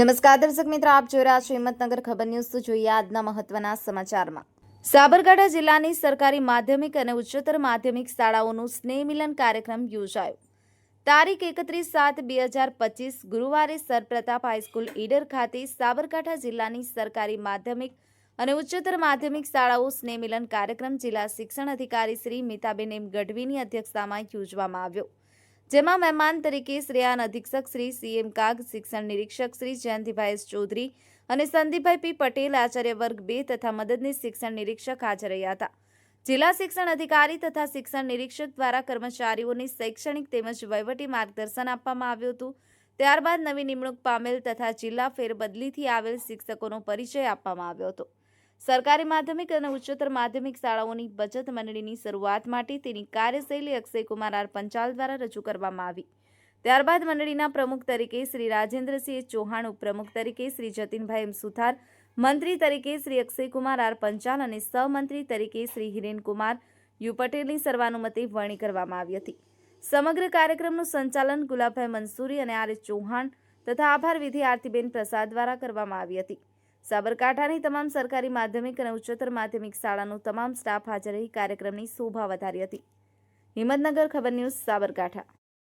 નમસ્કાર દર્શક મિત્રો, આપ જોઈ રહ્યા છો હિંમતનગર ખબર ન્યૂઝ. તો જોઈએ આજના મહત્વના સમાચારમાં. સાબરકાંઠા જિલ્લાની સરકારી માધ્યમિક અને ઉચ્ચતર માધ્યમિક શાળાઓનું સ્નેહ મિલન કાર્યક્રમ યોજાયો. તારીખ એકત્રીસ સાત બે હજાર પચીસ, ગુરુવારે સરપ્રતાપ હાઈસ્કૂલ ઈડર ખાતે સાબરકાંઠા જિલ્લાની સરકારી માધ્યમિક અને ઉચ્ચતર માધ્યમિક શાળાઓ સ્નેહ મિલન કાર્યક્રમ જિલ્લા શિક્ષણ અધિકારી શ્રી મિતાબેન એમ ગઢવીની અધ્યક્ષતામાં યોજવામાં આવ્યો. જેમાં મહેમાન તરીકે શ્રેયાન અધિક્ષક શ્રી સીએમ કાગ, શિક્ષણ નિરીક્ષક શ્રી જયંતિભાઈ ચૌધરી અને સંદીપભાઈ પી પટેલ આચાર્ય વર્ગ બે તથા મદદનીશ શિક્ષણ નિરીક્ષક હાજર રહ્યા હતા. જિલ્લા શિક્ષણ અધિકારી તથા શિક્ષણ નિરીક્ષક દ્વારા કર્મચારીઓને શૈક્ષણિક તેમજ વહીવટી માર્ગદર્શન આપવામાં આવ્યું હતું. ત્યારબાદ નવી નિમણૂક પામેલ તથા જિલ્લા ફેરબદલીથી આવેલ શિક્ષકોનો પરિચય આપવામાં આવ્યો હતો. સરકારી માધ્યમિક અને ઉચ્ચતર માધ્યમિક શાળાઓની બચત મંડળીની શરૂઆત માટે તેની કાર્યશૈલી અક્ષયકુમાર આર પંચાલ દ્વારા રજૂ કરવામાં આવી. ત્યારબાદ મંડળીના પ્રમુખ તરીકે શ્રી રાજેન્દ્રસિંહ ચૌહાણ, ઉપપ્રમુખ તરીકે શ્રી જતીનભાઈ એમ સુથાર, મંત્રી તરીકે શ્રી અક્ષયકુમાર આર પંચાલ અને સહમંત્રી તરીકે શ્રી હિરેનકુમાર યુ પટેલની સર્વાનુમતે વરણી કરવામાં આવી હતી. સમગ્ર કાર્યક્રમનું સંચાલન ગુલાબભાઈ મંસૂરી અને આર ચૌહાણ તથા આભાર વિધિ આરતીબેન પ્રસાદ દ્વારા કરવામાં આવી હતી. સાબરકાંઠાની તમામ સરકારી માધ્યમિક અને ઉચ્ચતર માધ્યમિક શાળાનો તમામ સ્ટાફ હાજર રહી કાર્યક્રમની શોભા વધારી હતી. હિંમતનગર ખબર ન્યૂઝ, સાબરકાંઠા.